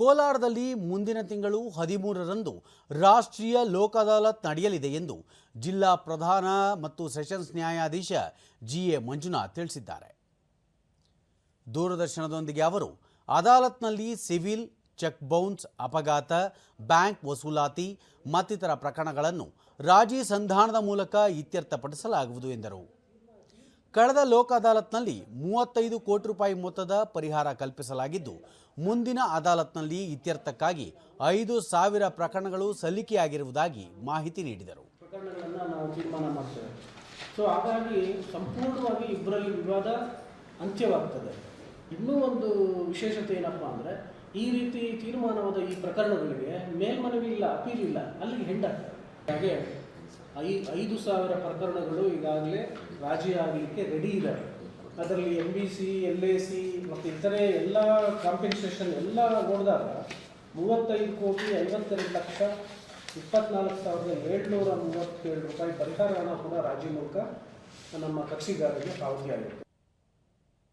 ಕೋಲಾರದಲ್ಲಿ ಮುಂದಿನ ತಿಂಗಳು ಹದಿಮೂರರಂದು ರಾಷ್ಟ್ರೀಯ ಲೋಕ ಅದಾಲತ್ ನಡೆಯಲಿದೆ ಎಂದು ಜಿಲ್ಲಾ ಪ್ರಧಾನ ಮತ್ತು ಸೆಷನ್ಸ್ ನ್ಯಾಯಾಧೀಶ ಜಿ ಎ ಮಂಜುನಾಥ್ ತಿಳಿಸಿದ್ದಾರೆ. ದೂರದರ್ಶನದೊಂದಿಗೆ ಅವರು, ಅದಾಲತ್ನಲ್ಲಿ ಸಿವಿಲ್, ಚೆಕ್ ಬೌನ್ಸ್, ಅಪಘಾತ, ಬ್ಯಾಂಕ್ ವಸೂಲಾತಿ ಮತ್ತಿತರ ಪ್ರಕರಣಗಳನ್ನು ರಾಜಿ ಸಂಧಾನದ ಮೂಲಕ ಇತ್ಯರ್ಥಪಡಿಸಲಾಗುವುದು ಎಂದರು. ಕಳೆದ ಲೋಕ ಅದಾಲತ್ನಲ್ಲಿ ಮೂವತ್ತೈದು ಕೋಟಿ ರೂಪಾಯಿ ಮೊತ್ತದ ಪರಿಹಾರ ಕಲ್ಪಿಸಲಾಗಿದ್ದು, ಮುಂದಿನ ಅದಾಲತ್ನಲ್ಲಿ ಇತ್ಯರ್ಥಕ್ಕಾಗಿ ಐದು ಸಾವಿರ ಪ್ರಕರಣಗಳು ಸಲ್ಲಿಕೆಯಾಗಿರುವುದಾಗಿ ಮಾಹಿತಿ ನೀಡಿದರು. ಸೊ ಹಾಗಾಗಿ ಸಂಪೂರ್ಣವಾಗಿ ಇಬ್ಬರಲ್ಲಿ ವಿವಾದ ಅಂತ್ಯವಾಗ್ತದೆ. ಇನ್ನೂ ಒಂದು ವಿಶೇಷತೆ ಏನಪ್ಪ ಅಂದರೆ, ಈ ರೀತಿ ತೀರ್ಮಾನವಾದ ಈ ಪ್ರಕರಣಗಳಿಗೆ ಮೇಲ್ಮನವಿ ಇಲ್ಲ, ಅಪೀಲ್ ಇಲ್ಲ ಅಲ್ಲಿಗೆ ಹೆಂಡಾಗ್ತದೆ ಹಾಗೆ ಐ ಐದು ಸಾವಿರ ಪ್ರಕರಣಗಳು ಈಗಾಗಲೇ ರಾಜಿ ಆಗಲಿಕ್ಕೆ ರೆಡಿ ಇದ್ದಾವೆ ಅದರಲ್ಲಿ M B C L A C ಮತ್ತು ಇತರೆ ಎಲ್ಲ ಕಾಂಪೆನ್ಸೇಷನ್ ಎಲ್ಲ ನೋಡಿದಾಗ ಮೂವತ್ತೈದು ಕೋಟಿ ಐವತ್ತೆರಡು ಲಕ್ಷ ಇಪ್ಪತ್ನಾಲ್ಕು ಸಾವಿರದ ಏಳ್ನೂರ ಮೂವತ್ತೇಳು ರೂಪಾಯಿ ಪರಿಹಾರ ಹಣ ಕೂಡ ರಾಜಿ ಮೂಲಕ ನಮ್ಮ ಕಕ್ಷಿಗಾರರಿಗೆ ಪಾವತಿಯಾಗಿದೆ.